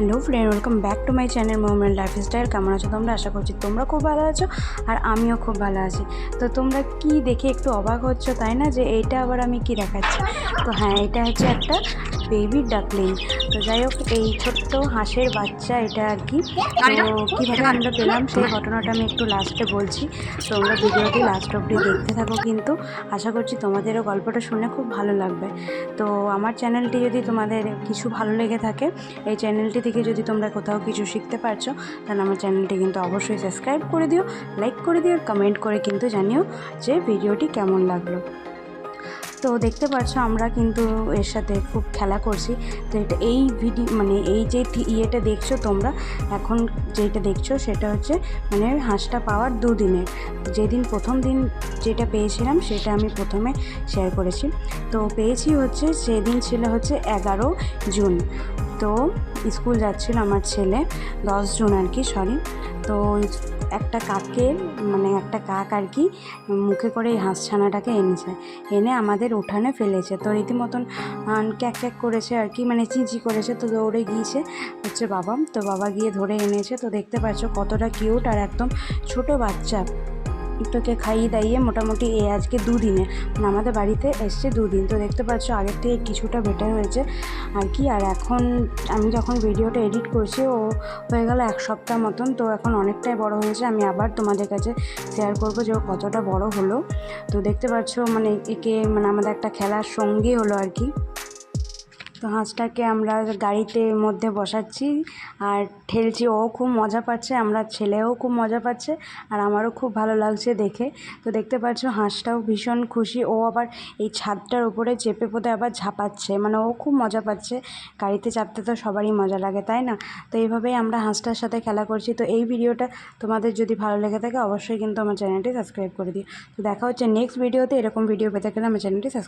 Hello friend, welcome back to my channel moment life style কেমন আছো তোমরা? আশা করছি তোমরা খুব ভালো আছো আর আমিও খুব ভালো আছি। তো তোমরা কি দেখে একটু অবাক হচ্ছ তাই না? যে এইটা আবার আমি কি দেখাচ্ছি? তো হ্যাঁ এটা হচ্ছে একটা বেবি ডাকলিং তো যাই হোক এই ছোট্ট হাঁসের বাচ্চা এটা আর কি। তো কীভাবে আমরা পেলাম সেই ঘটনাটা আমি একটু লাস্টে বলছি। তোমরা ভিডিওটি লাস্ট অবধি দেখতে থাকো কিন্তু আশা করছি তোমাদেরও গল্পটা শুনে খুব ভালো লাগবে। তো আমার চ্যানেলটি যদি তোমাদের কিছু ভালো লেগে থাকে এই চ্যানেলটি থেকে যদি তোমরা কোথাও কিছু শিখতে পারছ তাহলে আমার চ্যানেলটি কিন্তু অবশ্যই সাবস্ক্রাইব করে দিও লাইক করে দিও আর কমেন্ট করে কিন্তু জানিও যে ভিডিওটি কেমন লাগল। তো দেখতে পাচ্ছ আমরা কিন্তু এর সাথে খুব খেলা করছি। তো এটা এই ভিডিও মানে এই যে ইয়েটা দেখছ তোমরা, এখন যেটা দেখছ সেটা হচ্ছে মানে হাঁসটা পাওয়ার দুদিনের। যেদিন প্রথম দিন যেটা পেয়েছিলাম সেটা আমি প্রথমে শেয়ার করেছি। তো পেয়েছি হচ্ছে সেদিন ছিল হচ্ছে এগারো জুন। তো স্কুল যাচ্ছিল আমার ছেলে, দশ জুন আর কি সরি তো একটা কাককে মানে একটা কাক আর কি, মুখে করে এই হাঁস ছানাটাকে এনেছে। এনে আমাদের উঠানে ফেলেছে। তো রীতিমতন ক্যাক ক্যাক করেছে আর কি মানে চিঁচি করেছে। তো দৌড়ে গিয়েছে হচ্ছে বাবা। তো বাবা গিয়ে ধরে এনেছে। তো দেখতে পাচ্ছ কতটা কিউট আর একদম ছোট বাচ্চা। তোকে খাইয়ে দাইয়ে মোটামুটি এ আজকে দুদিনে। মানে আমাদের বাড়িতে এসছে দুদিন। তো দেখতে পাচ্ছ, আগের থেকে কিছুটা বেটার হয়েছে। আর কি, আর এখন আমি যখন ভিডিওটা এডিট করছি, ও হয়ে গেল এক সপ্তাহ মতন। তো এখন অনেকটাই বড় হয়েছে। আমি আবার তোমাদের কাছে শেয়ার করব যে ও কতটা বড় হলো। তো দেখতে পাচ্ছ মানে একে মানে আমাদের একটা খেলার সঙ্গী হলো আর কি। তো হাঁসটাকে আমরা গাড়িতে মধ্যে বসাচ্ছি আর ঠেলছি, ও খুব মজা পাচ্ছে, আমরা ছেলেও খুব মজা পাচ্ছে আর আমারও খুব ভালো লাগছে দেখে। তো দেখতে পাচ্ছ হাঁসটাও ভীষণ খুশি, ও আবার এই ছাদটার উপরে চেপে পোতে আবার ঝাঁপাচ্ছে মানে ও খুব মজা পাচ্ছে, গাড়িতে চাপতে তো সবারই মজা লাগে, তাই না? তো এইভাবেই আমরা হাঁসটার সাথে খেলা করছি, তো এই ভিডিওটা তোমাদের যদি ভালো লেগে থাকে অবশ্যই কিন্তু আমার চ্যানেলটি সাবস্ক্রাইব করে দিও। তো দেখা হচ্ছে নেক্সট ভিডিওতে, এরকম ভিডিও পেতে গেলে আমার চ্যানেলটি সাবস্ক্রাইব